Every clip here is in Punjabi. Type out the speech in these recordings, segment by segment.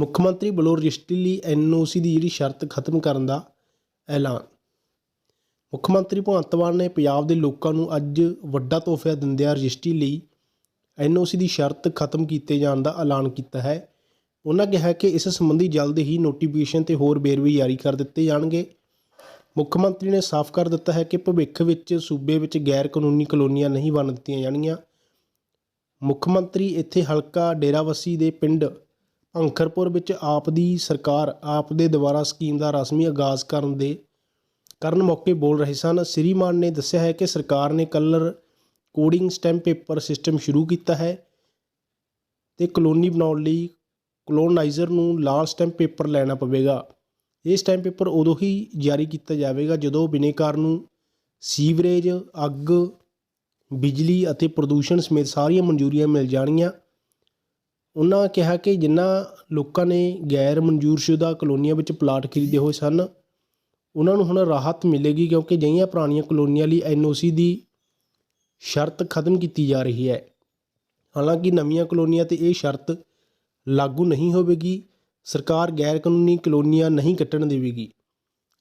ਮੁੱਖ ਮੰਤਰੀ ਵੱਲੋਂ ਰਜਿਸਟਰੀ ਲਈ ਐਨਓਸੀ ਦੀ ਜਿਹੜੀ ਸ਼ਰਤ ਖਤਮ ਕਰਨ ਦਾ ਐਲਾਨ। ਮੁੱਖ ਮੰਤਰੀ ਭਗਵੰਤ ਮਾਨ ਨੇ ਪੰਜਾਬ ਦੇ ਲੋਕਾਂ ਨੂੰ ਅੱਜ ਵੱਡਾ ਤੋਹਫਾ ਦਿੰਦਿਆਂ ਰਜਿਸਟਰੀ ਲਈ ਐਨਓਸੀ ਦੀ ਸ਼ਰਤ ਖਤਮ ਕੀਤੇ ਜਾਣ ਦਾ ਐਲਾਨ ਕੀਤਾ ਹੈ। ਉਹਨਾਂ ਕਿਹਾ ਕਿ ਇਸ ਸੰਬੰਧੀ ਜਲਦ ਹੀ ਨੋਟੀਫਿਕੇਸ਼ਨ ਤੇ ਹੋਰ ਵੇਰਵੇ ਜਾਰੀ ਕਰ ਦਿੱਤੇ ਜਾਣਗੇ। ਮੁੱਖ ਮੰਤਰੀ ਨੇ ਸਾਫ਼ ਕਰ ਦਿੱਤਾ ਹੈ ਕਿ ਭਵਿੱਖ ਵਿੱਚ ਸੂਬੇ ਵਿੱਚ ਗੈਰ ਕਾਨੂੰਨੀ ਕਲੋਨੀਆਂ ਨਹੀਂ ਬਣ ਦਿੱਤੀਆਂ ਜਾਣਗੀਆਂ। ਮੁੱਖ ਮੰਤਰੀ ਇੱਥੇ ਹਲਕਾ ਡੇਰਾਵੱਸੀ ਦੇ ਪਿੰਡ ਅੰਖਰਪੁਰ ਵਿੱਚ ਆਪ ਦੀ ਸਰਕਾਰ ਆਪ ਦੇ ਦੁਆਰਾ ਸਕੀਮ ਦਾ ਰਸਮੀ ਆਗਾਜ਼ ਕਰਨ ਦੇ ਕਰਨ ਮੌਕੇ ਬੋਲ ਰਹੇ ਸਨ। ਸ੍ਰੀ ਮਾਨ ਨੇ ਦੱਸਿਆ ਹੈ ਕਿ ਸਰਕਾਰ ਨੇ colour coding stamp paper system ਸ਼ੁਰੂ ਕੀਤਾ ਹੈ ਤੇ ਕਲੋਨੀ ਬਣਾਉਣ ਲਈ ਕਲੋਨਾਈਜ਼ਰ ਨੂੰ ਲਾਲ ਸਟੈਂਪ ਪੇਪਰ ਲੈਣਾ ਪਵੇਗਾ। ਇਹ ਸਟੈਂਪ ਪੇਪਰ ਉਦੋਂ ਹੀ ਜਾਰੀ ਕੀਤਾ ਜਾਵੇਗਾ ਜਦੋਂ ਬਿਨੇਕਾਰ ਨੂੰ ਸੀਵਰੇਜ, ਅੱਗ, ਬਿਜਲੀ ਅਤੇ ਪ੍ਰਦੂਸ਼ਣ ਸਮੇਤ ਸਾਰੀਆਂ ਮਨਜ਼ੂਰੀਆਂ ਮਿਲ ਜਾਣਗੀਆਂ। ਉਹਨਾਂ ਕਿਹਾ ਕਿ ਜਿਨ੍ਹਾਂ ਲੋਕਾਂ ਨੇ ਗੈਰ ਮਨਜ਼ੂਰਸ਼ੁਦਾ ਕਲੋਨੀਆਂ ਵਿੱਚ ਪਲਾਟ ਖਰੀਦੇ ਹੋਏ ਸਨ, ਉਹਨਾਂ ਨੂੰ ਹੁਣ ਰਾਹਤ ਮਿਲੇਗੀ ਕਿਉਂਕਿ ਜਿਹੀਆਂ ਪੁਰਾਣੀਆਂ ਕਲੋਨੀਆਂ ਲਈ ਐਨਓਸੀ ਦੀ ਸ਼ਰਤ ਖਤਮ ਕੀਤੀ ਜਾ ਰਹੀ ਹੈ। ਹਾਲਾਂਕਿ ਨਵੀਆਂ ਕਲੋਨੀਆਂ ਤੇ ਇਹ ਸ਼ਰਤ ਲਾਗੂ ਨਹੀਂ ਹੋਵੇਗੀ, ਸਰਕਾਰ ਗੈਰ ਕਾਨੂੰਨੀ ਕਲੋਨੀਆਂ ਨਹੀਂ ਕੱਟਣ ਦੇਵੇਗੀ।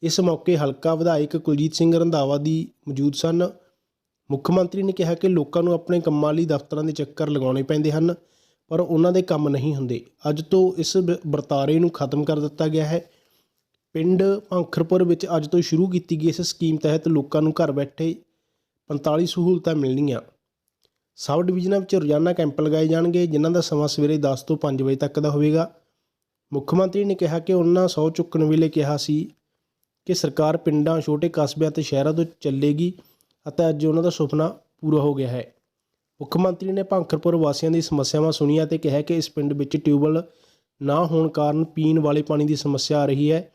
ਇਸ ਮੌਕੇ ਹਲਕਾ ਵਿਧਾਇਕ ਕੁਲਜੀਤ ਸਿੰਘ ਰੰਧਾਵਾ ਦੀ ਮੌਜੂਦ ਸਨ। ਮੁੱਖ ਮੰਤਰੀ ਨੇ ਕਿਹਾ ਕਿ ਲੋਕਾਂ ਨੂੰ ਆਪਣੇ ਕੰਮਾਂ ਲਈ ਦਫ਼ਤਰਾਂ ਦੇ ਚੱਕਰ ਲਗਾਉਣੇ ਪੈਂਦੇ ਹਨ। ਪਰ ਉਹਨਾਂ ਦੇ ਕੰਮ ਨਹੀਂ ਹੁੰਦੇ। ਅੱਜ ਤੋਂ ਇਸ ਬ- ਵਰਤਾਰੇ ਨੂੰ ਖਤਮ ਕਰ ਦਿੱਤਾ ਗਿਆ ਹੈ। ਪਿੰਡ ਭੰਖਰਪੁਰ ਵਿੱਚ ਅੱਜ ਤੋਂ ਸ਼ੁਰੂ ਕੀਤੀ ਗਈ ਇਸ ਸਕੀਮ ਤਹਿਤ ਲੋਕਾਂ ਨੂੰ ਘਰ ਬੈਠੇ 45 ਸਹੂਲਤਾਂ ਮਿਲਣਗੀਆਂ ਸਬ ਡਿਵੀਜ਼ਨਾਂ ਵਿੱਚ ਰੋਜ਼ਾਨਾ ਕੈਂਪ ਲਗਾਏ ਜਾਣਗੇ, ਜਿਨ੍ਹਾਂ ਦਾ ਸਮਾਂ ਸਵੇਰੇ 10 ਤੋਂ 5 ਵਜੇ ਤੱਕ ਦਾ ਹੋਵੇਗਾ। ਮੁੱਖ ਮੰਤਰੀ ਨੇ ਕਿਹਾ ਕਿ ਉਹਨਾਂ ਸਹੁੰ ਚੁੱਕਣ ਵੇਲੇ ਕਿਹਾ ਸੀ ਕਿ ਸਰਕਾਰ ਪਿੰਡਾਂ, ਛੋਟੇ ਕਸਬਿਆਂ ਤੇ ਸ਼ਹਿਰਾਂ ਤੋਂ ਚੱਲੇਗੀ ਅਤੇ ਅੱਜ ਉਹਨਾਂ ਦਾ ਸੁਪਨਾ ਪੂਰਾ ਹੋ ਗਿਆ ਹੈ। ਮੁੱਖ ਮੰਤਰੀ ਨੇ ਭੰਖਰਪੁਰ ਵਾਸੀਆਂ ਦੀ ਸਮੱਸਿਆਵਾਂ ਸੁਣੀਆਂ ਤੇ ਕਿਹਾ ਕਿ ਇਸ ਪਿੰਡ ਵਿੱਚ ਟਿਊਬਵੈੱਲ ਨਾ ਹੋਣ ਕਾਰਨ ਪੀਣ ਵਾਲੇ ਪਾਣੀ ਦੀ ਸਮੱਸਿਆ ਆ ਰਹੀ ਹੈ।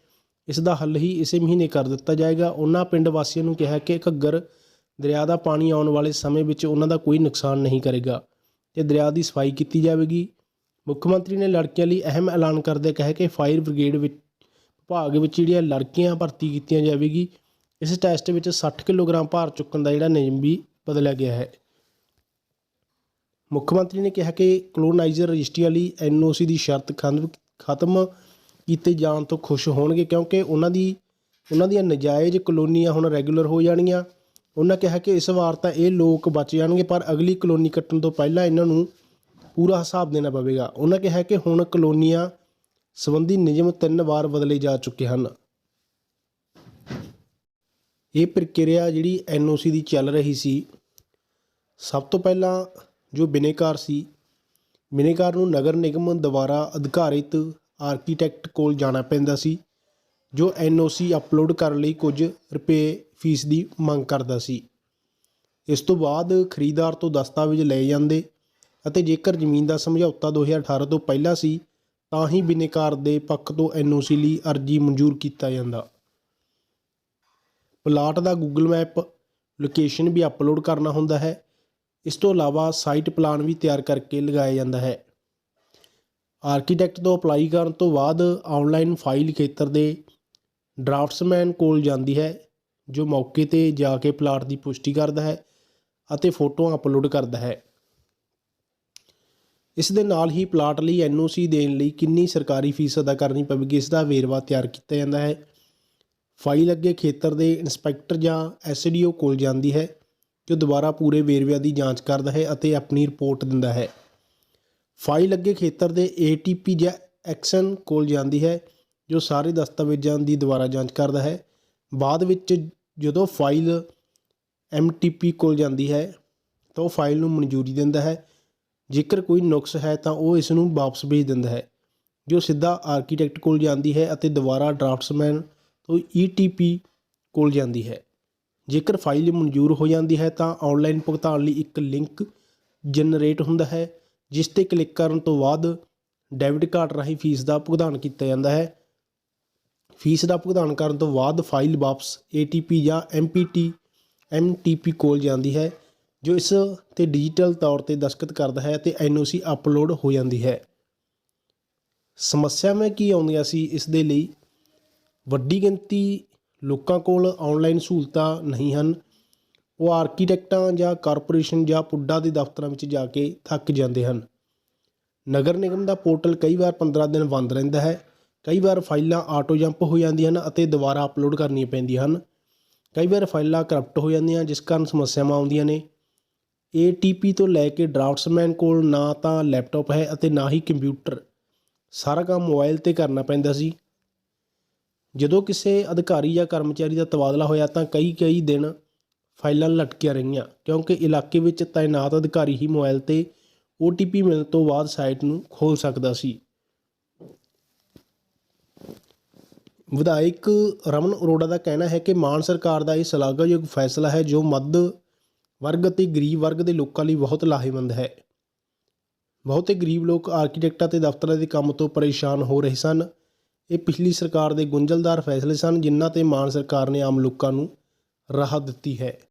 ਇਸ ਦਾ ਹੱਲ ਹੀ ਇਸੇ ਮਹੀਨੇ ਕਰ ਦਿੱਤਾ ਜਾਏਗਾ। ਉਹਨਾਂ ਪਿੰਡ ਵਾਸੀਆਂ ਨੂੰ ਕਿਹਾ ਕਿ ਘੱਗਰ ਦਰਿਆ ਦਾ ਪਾਣੀ ਆਉਣ ਵਾਲੇ ਸਮੇਂ ਵਿੱਚ ਉਹਨਾਂ ਦਾ ਕੋਈ ਨੁਕਸਾਨ ਨਹੀਂ ਕਰੇਗਾ ਤੇ ਦਰਿਆ ਦੀ ਸਫ਼ਾਈ ਕੀਤੀ ਜਾਵੇਗੀ। ਮੁੱਖ ਮੰਤਰੀ ਨੇ ਲੜਕੀਆਂ ਲਈ ਅਹਿਮ ਐਲਾਨ ਕਰਦੇ ਕਿਹਾ ਕਿ ਫਾਇਰ ਬ੍ਰਿਗੇਡ ਵਿੱਚ ਵਿਭਾਗ ਵਿੱਚ ਜਿਹੜੀਆਂ ਲੜਕੀਆਂ ਭਰਤੀ ਕੀਤੀਆਂ ਜਾਵੇਗੀ, ਇਸ ਟੈਸਟ ਵਿੱਚ 60 ਕਿਲੋਗ੍ਰਾਮ ਭਾਰ ਚੁੱਕਣ ਦਾ ਜਿਹੜਾ ਨਿਯਮ ਵੀ ਬਦਲਿਆ ਗਿਆ ਹੈ। ਮੁੱਖ ਮੰਤਰੀ ਨੇ ਕਿਹਾ ਕਿ ਕਲੋਨਾਈਜ਼ਰ ਰਜਿਸਟਰੀਆਂ ਲਈ ਐਨਓਸੀ ਦੀ ਸ਼ਰਤ ਖਤਮ ਖਤਮ ਕੀਤੇ ਜਾਣ ਤੋਂ ਖੁਸ਼ ਹੋਣਗੇ ਕਿਉਂਕਿ ਉਹਨਾਂ ਦੀ, ਉਹਨਾਂ ਦੀਆਂ ਨਜਾਇਜ਼ ਕਲੋਨੀਆਂ ਹੁਣ ਰੈਗੂਲਰ ਹੋ ਜਾਣਗੀਆਂ। ਉਹਨਾਂ ਕਿਹਾ ਕਿ ਇਸ ਵਾਰ ਤਾਂ ਇਹ ਲੋਕ ਬਚ ਜਾਣਗੇ, ਪਰ ਅਗਲੀ ਕਲੋਨੀ ਕੱਟਣ ਤੋਂ ਪਹਿਲਾਂ ਇਹਨਾਂ ਨੂੰ ਪੂਰਾ ਹਿਸਾਬ ਦੇਣਾ ਪਵੇਗਾ। ਉਹਨਾਂ ਕਿਹਾ ਕਿ ਹੁਣ ਕਲੋਨੀਆਂ ਸੰਬੰਧੀ ਨਿਯਮ ਤਿੰਨ ਵਾਰ ਬਦਲੇ ਜਾ ਚੁੱਕੇ ਹਨ। ਇਹ ਪ੍ਰਕਿਰਿਆ ਜਿਹੜੀ ਐਨਓਸੀ ਦੀ ਚੱਲ ਰਹੀ ਸੀ, ਸਭ ਤੋਂ ਪਹਿਲਾਂ ਜੋ ਬਿਨੇਕਾਰ ਸੀ। ਬਿਨੇਕਾਰ ਨੂੰ ਨਗਰ ਨਿਗਮ ਦੁਆਰਾ ਅਧਿਕਾਰਿਤ ਆਰਕੀਟੈਕਟ ਕੋਲ ਜਾਣਾ ਪੈਂਦਾ ਸੀ, ਜੋ ਐਨਓਸੀ ਅਪਲੋਡ ਕਰਨ ਲਈ ਕੁਝ ਰੁਪਏ ਫੀਸ ਦੀ ਮੰਗ ਕਰਦਾ ਸੀ। ਇਸ ਤੋਂ ਬਾਅਦ ਖਰੀਦਦਾਰ ਤੋਂ ਦਸਤਾਵੇਜ਼ ਲਏ ਜਾਂਦੇ ਅਤੇ ਜੇਕਰ ਜ਼ਮੀਨ ਦਾ ਸਮਝੌਤਾ 2018 ਤੋਂ ਪਹਿਲਾਂ ਸੀ, ਤਾਂ ਹੀ ਬਿਨੇਕਾਰ ਦੇ ਪੱਖ ਤੋਂ ਐਨਓਸੀ ਲਈ ਅਰਜ਼ੀ ਮਨਜ਼ੂਰ ਕੀਤਾ ਜਾਂਦਾ। ਪਲਾਟ ਦਾ ਗੂਗਲ ਮੈਪ ਲੋਕੇਸ਼ਨ ਵੀ ਅਪਲੋਡ ਕਰਨਾ ਹੁੰਦਾ ਹੈ। ਇਸ ਤੋਂ ਇਲਾਵਾ ਸਾਈਟ ਪਲਾਨ ਵੀ ਤਿਆਰ ਕਰਕੇ ਲਗਾਇਆ ਜਾਂਦਾ ਹੈ। ਆਰਕੀਟੈਕਟ ਤੋਂ ਅਪਲਾਈ ਕਰਨ ਤੋਂ ਬਾਅਦ ਆਨਲਾਈਨ ਫਾਈਲ ਖੇਤਰ ਦੇ ਡਰਾਫਟਸਮੈਨ ਕੋਲ ਜਾਂਦੀ ਹੈ, ਜੋ ਮੌਕੇ ਤੇ ਜਾ ਕੇ ਪਲਾਟ ਦੀ ਪੁਸ਼ਟੀ ਕਰਦਾ ਹੈ ਅਤੇ ਫੋਟੋਆਂ ਅਪਲੋਡ ਕਰਦਾ ਹੈ। ਇਸ ਦੇ ਨਾਲ ਹੀ ਪਲਾਟ ਲਈ ਐਨਓਸੀ ਦੇਣ ਲਈ ਕਿੰਨੀ ਸਰਕਾਰੀ ਫੀਸ ਅਦਾ ਕਰਨੀ ਪਵੇਗੀ, ਇਸ ਦਾ ਵੇਰਵਾ ਤਿਆਰ ਕੀਤਾ ਜਾਂਦਾ ਹੈ। ਫਾਈਲ ਅੱਗੇ ਖੇਤਰ ਦੇ ਇੰਸਪੈਕਟਰ ਜਾਂ ਐਸਡੀਓ ਕੋਲ ਜਾਂਦੀ ਹੈ। ਜੋ ਦੁਬਾਰਾ ਪੂਰੇ ਵੇਰਵਿਆਂ ਦੀ ਜਾਂਚ ਕਰਦਾ ਹੈ ਅਤੇ ਆਪਣੀ ਰਿਪੋਰਟ ਦਿੰਦਾ ਹੈ। ਫਾਈਲ ਅੱਗੇ ਖੇਤਰ ਦੇ ਏਟੀਪੀ ਜਾਂ ਐਕਸ਼ਨ ਕੋਲ ਜਾਂਦੀ ਹੈ, ਜੋ ਸਾਰੇ ਦਸਤਾਵੇਜ਼ਾਂ ਦੀ ਦੁਬਾਰਾ ਜਾਂਚ ਕਰਦਾ ਹੈ। ਬਾਅਦ ਵਿੱਚ ਜਦੋਂ ਫਾਈਲ ਐਮਟੀਪੀ ਕੋਲ ਜਾਂਦੀ ਹੈ, ਤਾਂ ਉਹ ਫਾਈਲ ਨੂੰ ਮਨਜ਼ੂਰੀ ਦਿੰਦਾ ਹੈ। ਜੇਕਰ ਕੋਈ ਨੁਕਸ ਹੈ, ਤਾਂ ਉਹ ਇਸ ਨੂੰ ਵਾਪਸ ਭੇਜ ਦਿੰਦਾ ਹੈ, ਜੋ ਸਿੱਧਾ ਆਰਕੀਟੈਕਟ ਕੋਲ ਜਾਂਦੀ ਹੈ ਅਤੇ ਦੁਬਾਰਾ ਡਰਾਫਟਸਮੈਨ ਤੋਂ ਈਟੀਪੀ ਕੋਲ ਜਾਂਦੀ ਹੈ। ਜੇਕਰ ਫਾਈਲ ਮਨਜ਼ੂਰ ਹੋ ਜਾਂਦੀ ਹੈ ਤਾਂ ਆਨਲਾਈਨ ਭੁਗਤਾਨ ਲਈ ਇੱਕ ਲਿੰਕ ਜਨਰੇਟ ਹੁੰਦਾ ਹੈ, ਜਿਸ ਤੇ ਕਲਿੱਕ ਕਰਨ ਤੋਂ ਬਾਅਦ ਡੈਬਿਟ ਕਾਰਡ ਰਾਹੀਂ ਫੀਸ ਦਾ ਭੁਗਤਾਨ ਕੀਤਾ ਜਾਂਦਾ ਹੈ। ਫੀਸ ਦਾ ਭੁਗਤਾਨ ਕਰਨ ਤੋਂ ਬਾਅਦ ਫਾਈਲ ਵਾਪਸ ATP ਜਾਂ MPT MTP ਕੋਲ ਜਾਂਦੀ ਹੈ, ਜੋ ਇਸ ਤੇ ਡਿਜੀਟਲ ਤੌਰ ਤੇ ਦਸਖਤ ਕਰਦਾ ਹੈ ਤੇ NOC ਅਪਲੋਡ ਹੋ ਜਾਂਦੀ ਹੈ। ਸਮੱਸਿਆਵਾਂ ਕੀ ਆਉਂਦੀਆਂ ਸੀ, ਇਸ ਦੇ ਲਈ ਵੱਡੀ ਗਿਣਤੀ ਲੋਕਾਂ ਕੋਲ ਆਨਲਾਈਨ ਸਹੂਲਤਾਂ ਨਹੀਂ ਹਨ। ਉਹ ਆਰਕੀਟੈਕਟਾਂ ਜਾਂ ਕਾਰਪੋਰੇਸ਼ਨ ਜਾਂ ਪੁੱਡਾ ਦੇ ਦਫ਼ਤਰਾਂ ਵਿੱਚ ਜਾ ਕੇ ਥੱਕ ਜਾਂਦੇ ਹਨ। ਨਗਰ ਨਿਗਮ ਦਾ ਪੋਰਟਲ ਕਈ ਵਾਰ 15 ਦਿਨ ਬੰਦ ਰਹਿੰਦਾ ਹੈ। ਕਈ ਵਾਰ ਫਾਈਲਾਂ ਆਟੋ ਜੰਪ ਹੋ ਜਾਂਦੀਆਂ ਹਨ ਅਤੇ ਦੁਬਾਰਾ ਅਪਲੋਡ ਕਰਨੀਆਂ ਪੈਂਦੀਆਂ ਹਨ। ਕਈ ਵਾਰ ਫਾਈਲਾਂ ਕਰਪਟ ਹੋ ਜਾਂਦੀਆਂ ਜਿਸ ਕਾਰਨ ਸਮੱਸਿਆਵਾਂ ਆਉਂਦੀਆਂ ਨੇ। ਏਟੀਪੀ ਤੋਂ ਲੈ ਕੇ ਡਰਾਫਟਸਮੈਨ ਕੋਲ ਨਾ ਤਾਂ ਲੈਪਟਾਪ ਹੈ ਅਤੇ ਨਾ ਹੀ ਕੰਪਿਊਟਰ ਸਾਰਾ ਕੰਮ ਮੋਬਾਈਲ ਤੇ ਕਰਨਾ ਪੈਂਦਾ ਸੀ। ਜਦੋਂ ਕਿਸੇ ਅਧਿਕਾਰੀ ਜਾਂ ਕਰਮਚਾਰੀ ਦਾ ਤਬਾਦਲਾ ਹੋਇਆ ਤਾਂ ਕਈ ਕਈ ਦਿਨ ਫਾਈਲਾਂ ਲਟਕੀਆਂ ਰਹੀਆਂ, ਕਿਉਂਕਿ ਇਲਾਕੇ ਵਿੱਚ ਤਾਇਨਾਤ ਅਧਿਕਾਰੀ ਹੀ ਮੋਬਾਈਲ ਤੇ OTP ਮਿਲਣ ਤੋਂ ਬਾਅਦ ਸਾਈਟ ਨੂੰ ਖੋਲ੍ਹ ਸਕਦਾ ਸੀ। ਵਿਧਾਇਕ ਰਮਨ ਅਰੋੜਾ ਦਾ ਕਹਿਣਾ ਹੈ ਕਿ ਮਾਨ ਸਰਕਾਰ ਦਾ ਇਹ ਸ਼ਲਾਘਾਯੋਗ ਫੈਸਲਾ ਹੈ ਜੋ ਮੱਧ ਵਰਗ ਅਤੇ ਗਰੀਬ ਵਰਗ ਦੇ ਲੋਕਾਂ ਲਈ ਬਹੁਤ ਲਾਹੇਵੰਦ ਹੈ। ਬਹੁਤੇ ਗਰੀਬ ਲੋਕ ਆਰਕੀਟੈਕਟਾਂ ਤੇ ਦਫ਼ਤਰਾਂ ਦੇ ਕੰਮ ਤੋਂ ਪਰੇਸ਼ਾਨ ਹੋ ਰਹੇ ਸਨ। ਇਹ ਪਿਛਲੀ ਸਰਕਾਰ ਦੇ ਗੁੰਝਲਦਾਰ ਫੈਸਲੇ ਸਨ, ਜਿਨ੍ਹਾਂ ਤੇ ਮਾਨ ਸਰਕਾਰ ਨੇ ਆਮ ਲੋਕਾਂ ਨੂੰ ਰਾਹਤ ਦਿੱਤੀ ਹੈ।